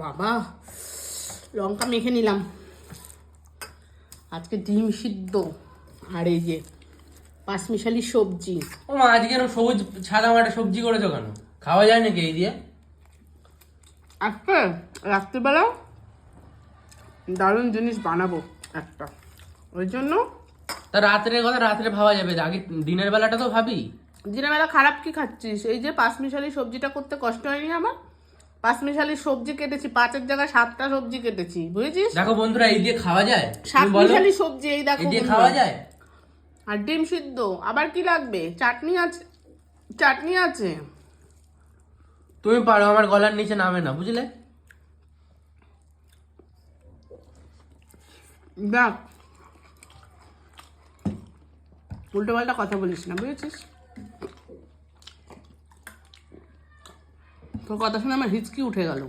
বাবা লঙ্কা মেখে নিলাম। আজকে ডিম সিদ্ধ। আর এই যে পাঁচমিশালি সবজি। ও মা আজকে এরকম সবুজ সাদা মাটা সবজি করেছ কেন? খাওয়া যায় নাকি এই দিয়ে? আজকে রাত্রিবেলা দারুণ জিনিস বানাবো একটা। ওই জন্য তা রাত্রের কথা রাত্রে ভাবা যাবে আগে দিনের বেলাটা তো ভাবি। দিনের বেলা খারাপ কি খাচ্ছিস? এই যে পাঁচমিশালি সবজিটা করতে কষ্ট হয়নি আমার? পাঁচমিশালি সবজি কেটেছি পাঁচের জায়গায় সাতটা সবজি কেটেছি বুঝেছিস? দেখো বন্ধুরা এই দিয়ে খাওয়া যায়? সাত তুমি সবজি এই দেখো দিয়ে খাওয়া যায়? আর ডিম সিদ্ধ আবার কি লাগবে? চাটনি আছে চাটনি আছে। তুমি পারো আমার গলার নিচে নামে না বুঝলে? দেখ উল্টো পাল্টা কথা বলিস না বুঝেছিস? কথা শুনে আমার হিচকি উঠে গেল।